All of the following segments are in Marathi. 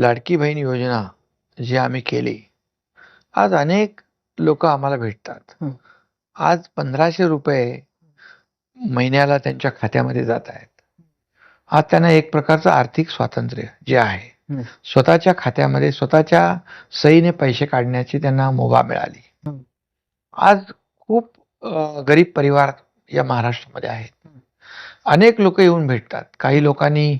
लाडकी बहीण योजना जी आम्ही केली आज अनेक लोक आम्हाला भेटतात. आज पंधराशे रुपये महिन्याला त्यांच्या खात्यामध्ये जात आहेत आज त्यांना एक प्रकारचं आर्थिक स्वातंत्र्य जे आहे. स्वतःच्या खात्यामध्ये स्वतःच्या सहीने पैसे काढण्याची त्यांना मुभा मिळाली. आज खूप गरीब परिवार या महाराष्ट्रामध्ये आहेत. अनेक लोक येऊन भेटतात काही लोकांनी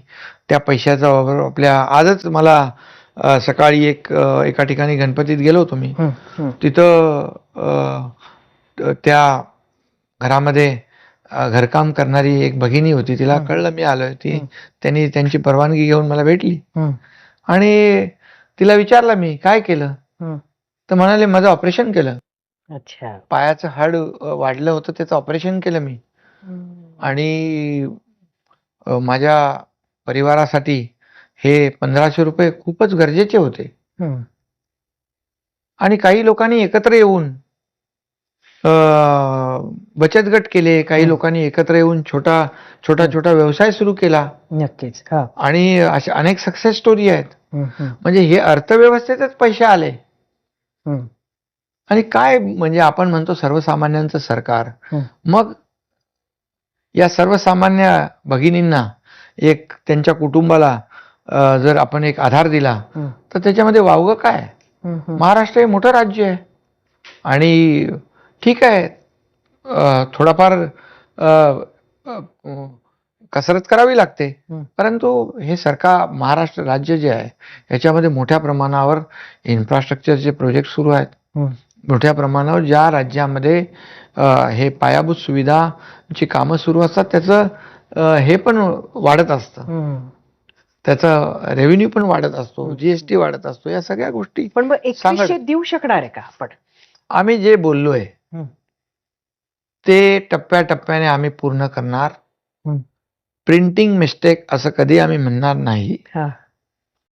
त्या पैशाचा वापर आपल्या आजच मला सकाळी एक एका ठिकाणी गणपतीत गेलो होतो मी. तिथं त्या घरामध्ये घरकाम करणारी एक भगिनी होती तिला. कळलं मी आलोय ती. त्यांनी त्यांची परवानगी घेऊन मला भेटली आणि तिला विचारलं मी काय केलं. तर म्हणाले माझं ऑपरेशन केलं अच्छा पायाचं हाड वाढलं होतं त्याचं ऑपरेशन केलं मी. आणि माझ्या परिवारासाठी हे पंधराशे रुपये खूपच गरजेचे होते. आणि काही लोकांनी एकत्र येऊन बचत गट केले काही. लोकांनी एकत्र येऊन छोटा छोटा. छोटा व्यवसाय सुरू केला नक्कीच हा आणि अशा अनेक सक्सेस स्टोरी आहेत म्हणजे हे अर्थव्यवस्थेतच पैसे आले. आणि काय म्हणजे आपण म्हणतो सर्वसामान्यांचं सरकार. मग या सर्वसामान्य भगिनींना एक त्यांच्या कुटुंबाला जर आपण एक आधार दिला तर त्याच्यामध्ये वावगं काय. महाराष्ट्र हे मोठं राज्य आहे आणि ठीक आहे थोडाफार कसरत करावी लागते. परंतु हे सरकार महाराष्ट्र राज्य जे आहे याच्यामध्ये मोठ्या प्रमाणावर इन्फ्रास्ट्रक्चरचे प्रोजेक्ट सुरू आहेत. मोठ्या प्रमाणावर ज्या राज्यामध्ये हे पायाभूत सुविधाची कामं सुरू असतात त्याचं हे पण वाढत असतं. त्याचं रेव्हेन्यू पण वाढत असतो जीएसटी वाढत असतो या सगळ्या गोष्टी पण देऊ शकणार आहे का आपण आम्ही जे बोललोय हं. ते टप्प्याटप्प्याने आम्ही पूर्ण करणार. प्रिंटिंग मिस्टेक असं कधी आम्ही म्हणणार नाही